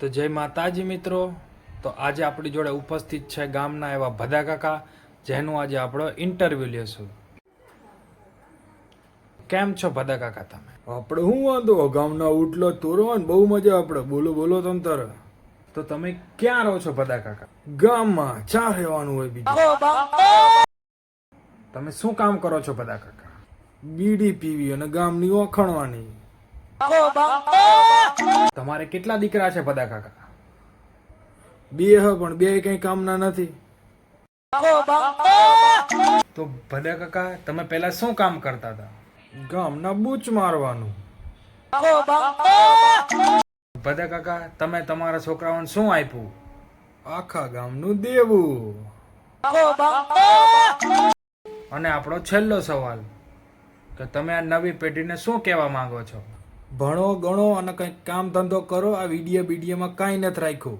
તો જય માતાજી મિત્રો. તો આજે આપણી જોડે ઉપસ્થિત છે ગામના એવા ભદા કાકા જેનું આજે આપણો ઇન્ટરવ્યુ લેશું. કેમ છો ભદા કાકા તમે? આપણે શું વાંધો? ગામના ઉટલો તોરો ને બહુ મજા આપણે. બોલો બોલો તમ તારે. તો તમે ક્યાં રહો છો ભદા કાકા? ગામમાં ચા રહેવાનું હોય બીજું. તમે શું કામ કરો છો ભદા કાકા? બીડી પીવી અને ગામની ઓખણવાની. તમારે કેટલા દીકરા છે ભદા કાકા? બે હ પણ બે કઈ કામના નથી. તો ભલે કાકા તમે પહેલા શું કામ કરતા હતા? ગામના બૂચ મારવાનું. ભદે કાકા તમે તમારા છોકરાઓને શું આપ્યું? આખા ગામનું દેવું. અને આપણો છેલ્લો સવાલ કે તમે આ નવી પેઢીને શું કહેવા માંગો છો? ભણો ગણો અને કંઈક કામ ધંધો કરો આ વીડિયો બીડીયોમાં કાંઈ નથી રાખ્યું.